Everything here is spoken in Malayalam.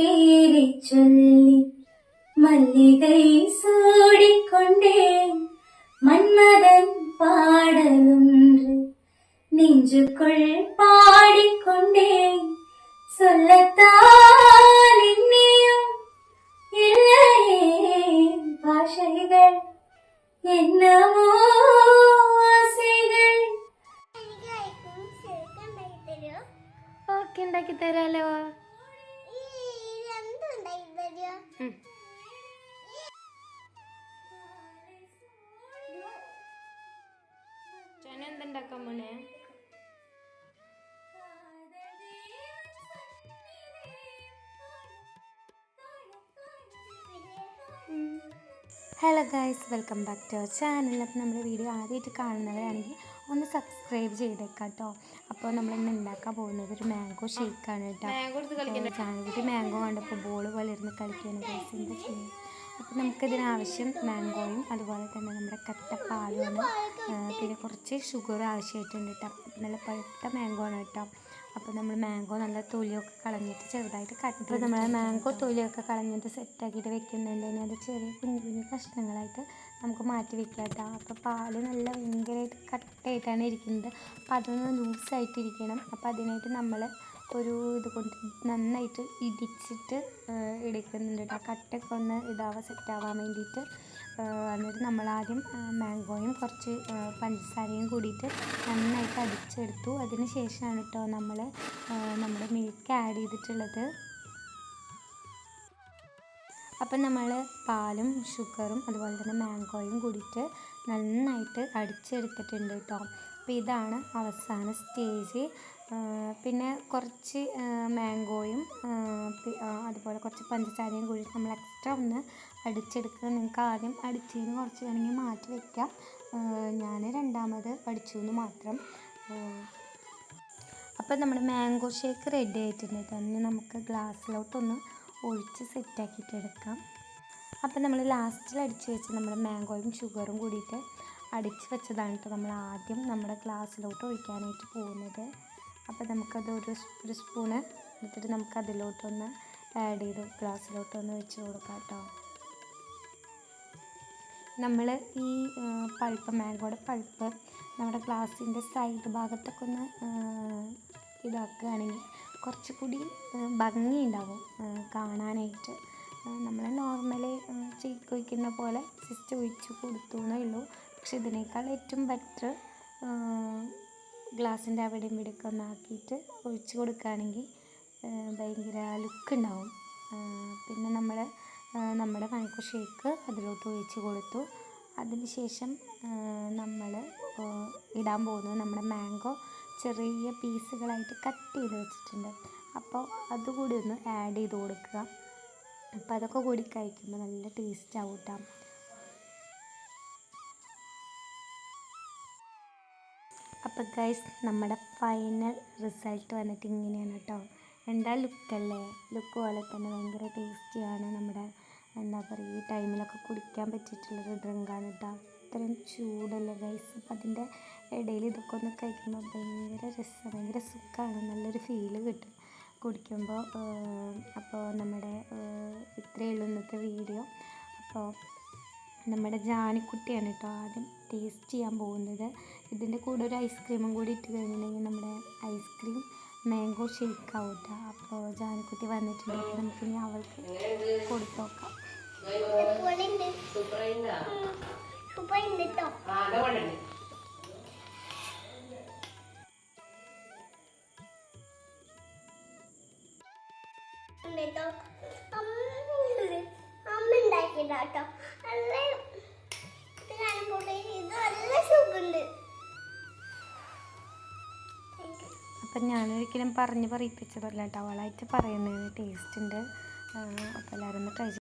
പേരെ ചൊല്ലി മല്ലികை சூடிக்கொண்டே மன்மதன் பாடலொன்று நெஞ்சுக்குள் பாடிக்கொண்டேன் சொல்லத்தான் இன்னியும் இல்லையே ഭാഷകൾ എന്നമോ ആസைകൾ ഓക്കെ ഉണ്ടാക്കി തരാലോ Hello guys welcome back to our channel അപ്പോൾ നമ്മുടെ വീഡിയോ ആദ്യമായിട്ട് കാണുന്നവരാണെങ്കിൽ ഒന്ന് സബ്സ്ക്രൈബ് ചെയ്തേക്കാം കേട്ടോ അപ്പോൾ നമ്മൾ ഇന്ന് ഉണ്ടാക്കാൻ പോകുന്നത് ഒരു മാംഗോ ഷേക്കാണ് കേട്ടോ ചാനൽക്കുട്ടി മാംഗോ കണ്ടപ്പോൾ ബോൾ പോലെ ഇരുന്ന് കളിക്കുകയാണ് ഗൈസ് എന്താ ചെയ്യുന്നത് അപ്പോൾ നമുക്കിതിനാവശ്യം മാംഗോയും അതുപോലെ തന്നെ നമ്മുടെ കട്ടപ്പാലുമാണ് പിന്നെ കുറച്ച് ഷുഗർ ആവശ്യമായിട്ടുണ്ട് കേട്ടോ നല്ല പഴുത്ത മാംഗോ ആണ് കേട്ടോ അപ്പോൾ നമ്മൾ മാംഗോ നല്ല തൊലിയൊക്കെ കളഞ്ഞിട്ട് ചെറുതായിട്ട് കട്ട് അപ്പോൾ നമ്മൾ മാംഗോ തൊലിയൊക്കെ കളഞ്ഞിട്ട് സെറ്റാക്കിയിട്ട് വെക്കുന്നുണ്ടെങ്കിൽ അത് ചെറിയ കുഞ്ഞു കുഞ്ഞു കഷ്ണങ്ങളായിട്ട് നമുക്ക് മാറ്റി വെക്കാം കേട്ടോ. അപ്പോൾ പാൽ നല്ല ഭയങ്കരമായിട്ട് കട്ടായിട്ടാണ് ഇരിക്കുന്നത്. അപ്പോൾ അതൊന്ന് ലൂസായിട്ടിരിക്കണം അപ്പോൾ അതിനായിട്ട് നമ്മൾ ഒരു ഇത് കൊണ്ട് നന്നായിട്ട് ഇടിച്ചിട്ട് എടുക്കുന്നുണ്ട് കേട്ടോ. കട്ടൊക്കെ ഒന്ന് ഇതാവാൻ സെറ്റാവാൻ വേണ്ടിയിട്ട് എന്നിട്ട് നമ്മളാദ്യം മാംഗോയും കുറച്ച് പഞ്ചസാരയും കൂടിയിട്ട് നന്നായിട്ട് അടിച്ചെടുത്തു. അതിന് ശേഷമാണ് കേട്ടോ നമ്മൾ നമ്മുടെ മിൽക്ക് ആഡ് ചെയ്തിട്ടുള്ളത്. അപ്പം നമ്മൾ പാലും ഷുഗറും അതുപോലെ തന്നെ മാംഗോയും കൂടിയിട്ട് നന്നായിട്ട് അടിച്ചെടുത്തിട്ടുണ്ട് കേട്ടോ. അപ്പോൾ ഇതാണ് അവസാന സ്റ്റേജ് പിന്നെ കുറച്ച് മാംഗോയും അതുപോലെ കുറച്ച് പഞ്ചസാരയും കൂടി നമ്മൾ എക്സ്ട്രാ ഒന്ന് അടിച്ചെടുക്കുക. നിങ്ങൾക്ക് ആദ്യം അടിച്ചതിന് കുറച്ച് വേണമെങ്കിൽ മാറ്റി വയ്ക്കാം ഞാൻ രണ്ടാമത് അടിച്ചു എന്ന് മാത്രം അപ്പോൾ നമ്മുടെ മാംഗോ ഷേക്ക് റെഡി ആയിട്ടുണ്ട്. തന്നെ നമുക്ക് ഗ്ലാസ്സിലോട്ടൊന്ന് ഒഴിച്ച് സെറ്റാക്കിയിട്ട് എടുക്കാം. അപ്പോൾ നമ്മൾ ലാസ്റ്റിൽ അടിച്ച് വെച്ച് നമ്മുടെ മാംഗോയും ഷുഗറും കൂടിയിട്ട് അടിച്ച് വെച്ചതാണ് കേട്ടോ നമ്മൾ ആദ്യം നമ്മുടെ ഗ്ലാസ്സിലോട്ട് ഒഴിക്കാനായിട്ട് പോകുന്നത്. അപ്പോൾ നമുക്കത് ഒരു ഒരു സ്പൂണ് എടുത്തിട്ട് നമുക്ക് അതിലോട്ടൊന്ന് ആഡ് ചെയ്ത് ഗ്ലാസ്സിലോട്ടൊന്ന് വെച്ച് കൊടുക്കാം കേട്ടോ. നമ്മൾ ഈ പൾപ്പ് മാംഗോയുടെ പൾപ്പ് നമ്മുടെ ഗ്ലാസിന്റെ സൈഡ് ഭാഗത്തൊക്കെ ഒന്ന് ഇതാക്കുകയാണെങ്കിൽ കുറച്ചുകൂടി ഭംഗിയുണ്ടാവും കാണാനായിട്ട്. നമ്മൾ നോർമലി ചീക്ക് ഒഴിക്കുന്ന പോലെ ജസ്റ്റ് ഒഴിച്ച് കൊടുത്തു എന്നേ ഉള്ളൂ. പക്ഷെ ഇതിനേക്കാൾ ഏറ്റവും ബെറ്റർ ഗ്ലാസിന്റെ അവിടെയും ഇവിടെയൊക്കെ ഒന്നാക്കിയിട്ട് ഒഴിച്ച് കൊടുക്കുകയാണെങ്കിൽ ഭയങ്കര ലുക്ക് ഉണ്ടാവും. പിന്നെ നമ്മൾ നമ്മുടെ മാംഗോ ഷേക്ക് അതിലോട്ട് ഒഴിച്ച് കൊടുത്തു. അതിന് ശേഷം നമ്മൾ ഇടാൻ പോകുന്നത് നമ്മുടെ മാംഗോ ചെറിയ പീസുകളായിട്ട് കട്ട് ചെയ്ത് വെച്ചിട്ടുണ്ട്. അപ്പോൾ അതുകൂടി ഒന്ന് ആഡ് ചെയ്ത് കൊടുക്കുക. അപ്പോൾ അതൊക്കെ കൂടി കഴിക്കുമ്പോൾ നല്ല ടേസ്റ്റ് ആവും കേട്ടോ. അപ്പോൾ ഗൈസ് നമ്മുടെ ഫൈനൽ റിസൾട്ട് വന്നിട്ട് ഇങ്ങനെയാണ് കേട്ടോ എന്താ ലുക്കല്ലേ ലുക്ക് പോലെ തന്നെ ഭയങ്കര ടേസ്റ്റിയാണ് നമ്മുടെ എന്താ പറയുക ഈ ടൈമിലൊക്കെ കുടിക്കാൻ പറ്റിയിട്ടുള്ളൊരു ഡ്രിങ്കാണ് കേട്ടോ ഇത്രയും ചൂടല്ലേ ഗൈസ് അപ്പം അതിന്റെ ഇടയിൽ ഇതൊക്കെ ഒന്ന് കഴിക്കുമ്പോൾ ഭയങ്കര രസം ഭയങ്കര സുഖമാണ് നല്ലൊരു ഫീൽ കിട്ടും കുടിക്കുമ്പോൾ. അപ്പോൾ നമ്മുടെ ഇത്രയേ ഉള്ളൂ ഇന്നത്തെ വീഡിയോ അപ്പോൾ നമ്മുടെ ജാനിക്കുട്ടിയാണ് കേട്ടോ ആദ്യം ടേസ്റ്റ് ചെയ്യാൻ പോകുന്നത്. ഇതിന്റെ കൂടെ ഒരു ഐസ്ക്രീമും കൂടി ഇട്ട് കഴിഞ്ഞിട്ടുണ്ടെങ്കിൽ നമ്മുടെ ഐസ്ക്രീം മാംഗോ ഷേക്ക് ആവും കേട്ടോ. അപ്പോൾ ജാനിക്കുട്ടി വന്നിട്ടുണ്ടെങ്കിൽ നമുക്ക് ഇനി അവൾക്ക് കൊടുത്തു നോക്കാം. അമ്മ അപ്പം ഞാനൊരിക്കലും പറഞ്ഞ് പറയിപ്പിച്ചതല്ല കേട്ടോ. അവളായിട്ട് പറയുന്നതാണ് ടേസ്റ്റ് ഉണ്ട്. അപ്പോൾ എല്ലാവരും ഒന്ന് ട്രൈ